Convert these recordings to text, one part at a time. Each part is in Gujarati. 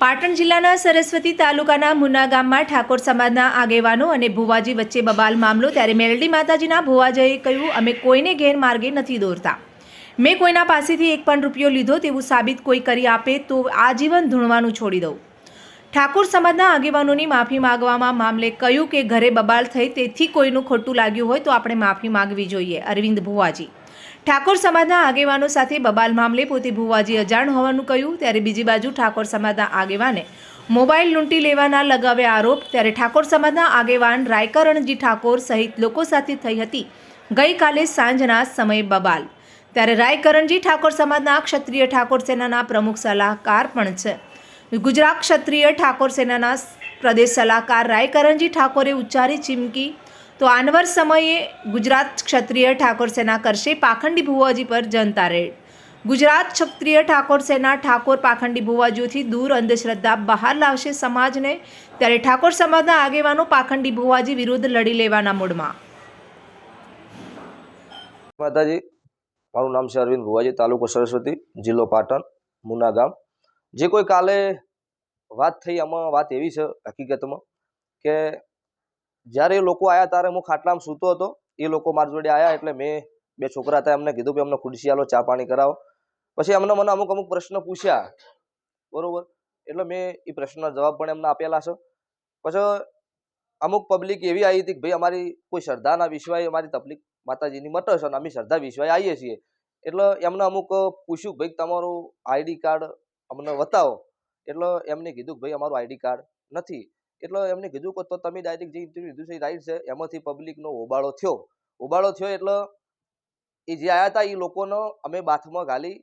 પાટણ જિલ્લાના સરસ્વતી તાલુકાના મુના ગામમાં ઠાકોર સમાજના આગેવાનો અને ભુવાજી વચ્ચે બબાલ મામલો ત્યારે મેલડી માતાજીના ભુવાજીએ કહ્યું, અમે કોઈને ગેરમાર્ગે નથી દોરતા. મેં કોઈના પાસેથી એક પણ રૂપિયો લીધો તેવું સાબિત કોઈ કરી આપે તો આજીવન ધૂણવાનું છોડી દઉં. ઠાકોર સમાજના આગેવાનોની માફી માંગવામાં મામલે કહ્યું કે ઘરે બબાલ થઈ તેથી કોઈનું ખોટું લાગ્યું હોય તો આપણે માફી માગવી જોઈએ. અરવિંદ ભુવાજી ઠાકોર સમાજના આગેવાનો સાથે બબાલ મામલે પોતે ભુવાજી અજાણ હોવાનું કહ્યું, ત્યારે બીજી બાજુ ઠાકોર સમાજના આગેવાને મોબાઈલ લૂંટી લેવાના લગાવ્યા આરોપ, ત્યારે ઠાકોર સમાજના આગેવાન રાયકરણજી ઠાકોર સહિત લોકો સાથે થઈ હતી ગઈકાલે સાંજના સમયે બબાલ. ત્યારે રાયકરણજી ઠાકોર સમાજના ક્ષત્રિય ઠાકોર સેનાના પ્રમુખ સલાહકાર પણ છે. ગુજરાત ક્ષત્રિય ઠાકોર સેનાના પ્રદેશ સલાહકાર રાયકરણજી ઠાકોરે ઉચ્ચારી ચીમકી તો આનવર સમયે ગુજરાત ક્ષત્રિય ઠાકોર સેના કરશે, પાખંડી ભુવાજી પર જનતા રેડ. ગુજરાત ક્ષત્રિય ઠાકોર સેના ઠાકોર પાખંડી ભુવાજીઓથી દૂર અંધશ્રદ્ધા બહાર લાવશે સમાજને, ત્યારે ઠાકોર સમાજના આગેવાનો પાખંડી ભુવાજી વિરુદ્ધ લડી લેવાના મૂડમાં. માતાજી, મારું નામ છે અરવિંદ ભુવાજી, તાલુકો સરસ્વતી, જિલ્લો પાટણ, મુના ગામ. જે કોઈ કાલે વાત થઈ, આમાં વાત એવી છે હકીકતમાં કે જ્યારે એ લોકો આવ્યા ત્યારે હું ખાટલામાં સૂતો હતો. એ લોકો મારી જોડે આવ્યા એટલે મેં બે છોકરા હતા, એમને કીધું કે અમને ખુરશી આલો, ચા પાણી કરાવો. પછી એમને મને અમુક અમુક પ્રશ્ન પૂછ્યા. બરોબર? એટલે મેં એ પ્રશ્નના જવાબ પણ એમને આપેલા છે. પછી અમુક પબ્લિક એવી આવી હતી કે ભાઈ અમારી કોઈ શ્રદ્ધાના વિશ્વાય અમારી તકલીફ માતાજીની મટે છે અને અમે શ્રદ્ધા વિશ્વાય આવીએ છીએ. એટલે એમને અમુક પૂછ્યું ભાઈ તમારું આઈડી કાર્ડ અમને બતાવો. એટલે એમને કીધું કે ભાઈ અમારું આઈડી કાર્ડ નથી. એટલે એમને કીધું કે તો તમે ડાયરેક્ટ જે ઇન્ટરવ્યુ લીધું છે એ રાઈટ છે. એમાંથી પબ્લિકનો હોબાળો થયો. હોબાળો થયો એટલે એ જે આવ્યા હતા એ લોકોનો અમે બાથમાં ગાલી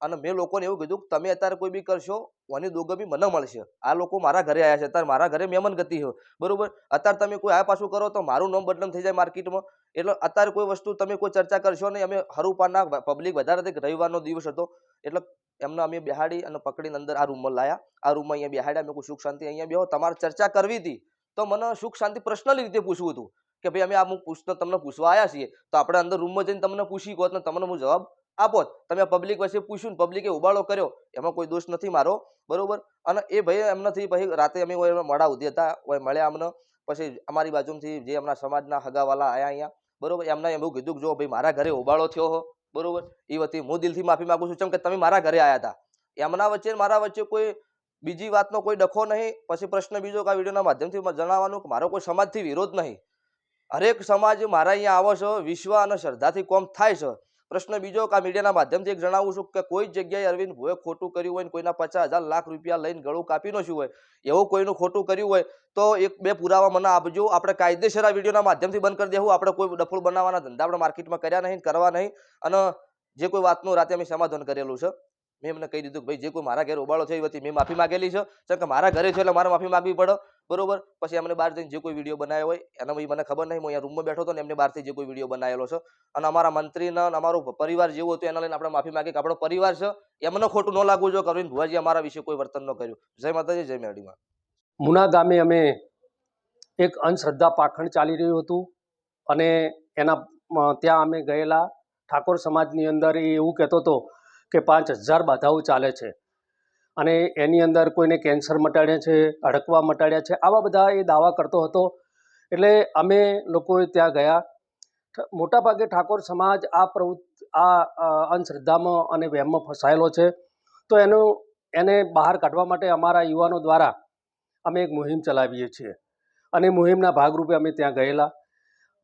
અને મેં લોકોને એવું કીધું કે તમે અત્યારે કોઈ બી કરશો ઓની દોગો બી મને મળશે. આ લોકો મારા ઘરે આવ્યા છે. અત્યારે મારા ઘરે મહેમાન ગતિ છે. બરોબર? અત્યારે તમે કોઈ આ પાછું કરો તો મારું નામ બદનામ થઈ જાય માર્કેટમાં. એટલે અત્યારે કોઈ વસ્તુ તમે કોઈ ચર્ચા કરશો નહીં. અમે હરુપાના પબ્લિક વધારે રવિવારનો દિવસ હતો. એટલે એમને અમે બેહાડી અને પકડીને અંદર આ રૂમમાં લાયા. આ રૂમમાં અહીંયા બેહાડ્યા, મેં કોઈ સુખ શાંતિ અહીંયા બેહો. તમારે ચર્ચા કરવી હતી. તો મને સુખ શાંતિ પર્સનલી રીતે પૂછવું હતું કે, ભાઈ, અમે આ હું તમને પૂછવા આવ્યા છીએ. તો આપણે અંદર રૂમમાં જઈને તમને પૂછી કહો ને તમને હું જવાબ આપો. તમે પબ્લિક વચ્ચે પૂછ્યું પબ્લિકે ઉબાળો કર્યો. એમાં કોઈ દોષ નથી મારો. બરોબર? અને એ ભાઈ એમનાથી પછી રાતે અમે મળા ઉધી હતા. હોય મળ્યા અમને. પછી અમારી બાજુમાંથી જે એમના સમાજના હગાવાલા આવ્યા અહીંયા. બરોબર? એમને એવું કીધું કે, જો ભાઈ, મારા ઘરે ઉબાળો થયો હો. બરોબર? એ વતી હું દિલથી માફી માગું છું. કેમ કે તમે મારા ઘરે આવ્યા હતા. એમના વચ્ચે મારા વચ્ચે કોઈ બીજી વાતનો કોઈ ડખો નહીં. પછી પ્રશ્ન બીજો કે આ વિડીયોના માધ્યમથી જણાવવાનું કે મારો કોઈ સમાજથી વિરોધ નહીં. હરેક સમાજ મારા અહીંયા આવો છો વિશ્વ અને શ્રદ્ધાથી કોમ થાય છે. પ્રશ્ન બીજો કે આ મીડિયાના માધ્યમથી એક જણાવું છું કે કોઈ જગ્યાએ અરવિંદ ભોએ ખોટું કર્યું હોય કોઈના પચાસ હજાર લાખ રૂપિયા લઈને ગળું કાપી નાખ્યું હોય, એવું કોઈનું ખોટું કર્યું હોય, તો એક બે પુરાવા મને આપજો. આપણે કાયદેસર આ વિડીયોના માધ્યમથી બંધ કરી દેવું. આપણે કોઈ ડફોળ બનાવવાના ધંધા આપણે માર્કેટમાં કર્યા નહીં, કરવા નહીં, અને જે કોઈ વાતનું રાતે અમે સમાધાન કરેલું છે. મેં એમને કહી દીધું કે ભાઈ, જે કોઈ મારા ઘરે ઉબાળો થઈ હતી મેં માફી માંગેલી છે. કારણ કે મારા ઘરે છે એટલે મારે માફી માગવી પડે. બરોબર? પછી એમને બહાર જઈને જે કોઈ વીડિયો બનાવ્યો હોય, એના મને ખબર નહીં, હું અહીંયા રૂમમાં બેઠો હતો ને એમને બહારથી જે કોઈ વીડિયો બનાવેલો છે. અને અમારા મંત્રીના અને અમારો પરિવાર જેવું હતું, એના લઈને આપણે માફી માગીએ કે આપણો પરિવાર છે, એમને ખોટું ન લાગવું જોઈએ. કરવીને ભુવાજી અમારા વિશે કોઈ વર્તન ન કર્યું. જય માતાજી, જય મેરડીમાં મુના ગામે અમે એક અંધશ્રદ્ધા પાખંડ ચાલી રહ્યું હતું. અને એના ત્યાં અમે ગયેલા. ઠાકોર સમાજની અંદર એ એવું કહેતો હતો કે પાંચ હજાર બાધાઓ ચાલે છે. અને એની અંદર કોઈને કેન્સર મટાડ્યા છે, અડકવા મટાડ્યા છે, આવા બધા એ દાવા કરતો હતો. એટલે અમે લોકોએ ત્યાં ગયા. મોટાભાગે ઠાકોર સમાજ આ પ્રવૃત્તિ, આ અંધશ્રદ્ધામાં અને વહેમમાં ફસાયેલો છે. તો એનું, એને બહાર કાઢવા માટે અમારા યુવાનો દ્વારા અમે એક મુહિમ ચલાવીએ છીએ. અને મુહિમના ભાગરૂપે અમે ત્યાં ગયેલા.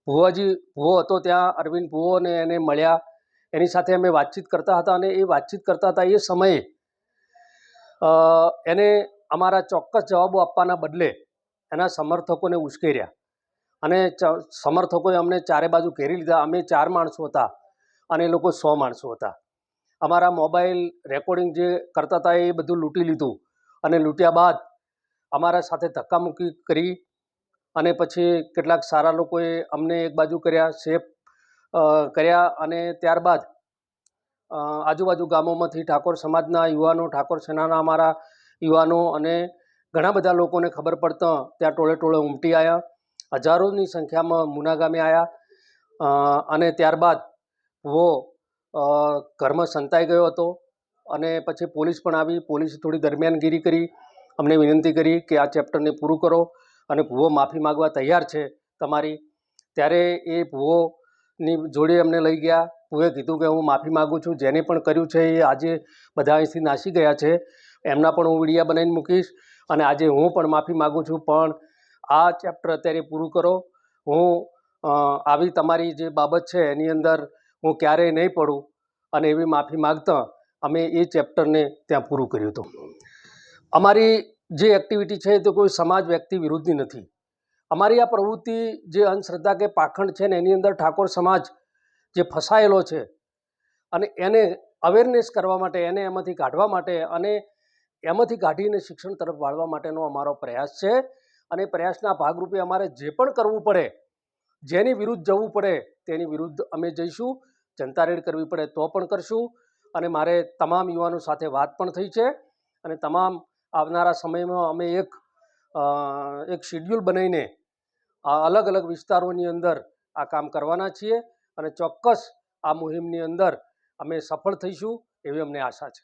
ભુવાજી, ભુવો હતો ત્યાં, અરવિંદ ભુવો અને એને મળ્યા. એની સાથે અમે વાતચીત કરતા હતા અને એ વાતચીત કરતા હતા એ સમયે એને અમારા ચોક્કસ જવાબો આપવાના બદલે એના સમર્થકોને ઉશ્કેર્યા. અને સમર્થકોએ અમને ચારે બાજુ ઘેરી લીધા. અમે ચાર માણસો હતા અને એ લોકો સો માણસો હતા. અમારા મોબાઈલ રેકોર્ડિંગ જે કરતા હતા એ બધું લૂંટી લીધું અને લૂંટ્યા બાદ અમારા સાથે ધક્કામુક્કી કરી અને પછી કેટલાક સારા લોકોએ અમને એક બાજુ કર્યા. સેફ કર્યા અને ત્યારબાદ આજુબાજુ ગામોમાંથી ઠાકોર સમાજના યુવાનો, ઠાકોર સેનાના અમારા યુવાનો અને ઘણા બધા લોકોને ખબર પડતા ત્યાં ટોળે ટોળે ઉમટી આવ્યા હજારોની સંખ્યામાં મુના ગામે આવ્યા અને ત્યારબાદ વો ઘરમાં સંતાઈ ગયો હતો અને પછી પોલીસ પણ આવી. પોલીસે થોડી દરમિયાનગીરી કરી. અમને વિનંતી કરી કે આ ચેપ્ટરને પૂરું કરો અને ભૂવો માફી માગવા તૈયાર છે તમારી. ત્યારે એ ભૂવોની જોડે અમને લઈ ગયા. ભૂવે કીધું કે હું માફી માગું છું. જેને પણ કર્યું છે એ આજે બધા અહીંથી નાસી ગયા છે. એમના પણ હું વિડીયા બનાવીને મૂકીશ અને આજે હું પણ માફી માગું છું. પણ આ ચેપ્ટર અત્યારે પૂરું કરો. હું આવી તમારી જે બાબત છે એની અંદર હું ક્યારેય નહીં પડું અને એવી માફી માગતા અમે એ ચેપ્ટરને ત્યાં પૂરું કર્યું હતું. અમારી જે એક્ટિવિટી છે તે કોઈ સમાજ વ્યક્તિ વિરુદ્ધની નથી. અમારી આ પ્રવૃત્તિ જે અંધશ્રદ્ધા કે પાખંડ છે ને એની અંદર ઠાકોર સમાજ જે ફસાયેલો છે અને એને અવેરનેસ કરવા માટે, એને એમાંથી કાઢવા માટે અને એમાંથી કાઢીને શિક્ષણ તરફ વાળવા માટેનો અમારો પ્રયાસ છે. અને પ્રયાસના ભાગરૂપે અમારે જે પણ કરવું પડે, જેની વિરુદ્ધ જવું પડે તેની વિરુદ્ધ અમે જઈશું. જનતા રેડ કરવી પડે તો પણ કરશું. અને મારે તમામ યુવાનો સાથે વાત પણ થઈ છે. અને તમામ આવનારા સમયમાં અમે એક એક શિડ્યુલ બનાવીને આ અલગ અલગ વિસ્તારોની અંદર આ કામ કરવાના છીએ અને ચોક્કસ આ મુહિમની અંદર અમે સફળ થઈશું એવી અમને આશા છે.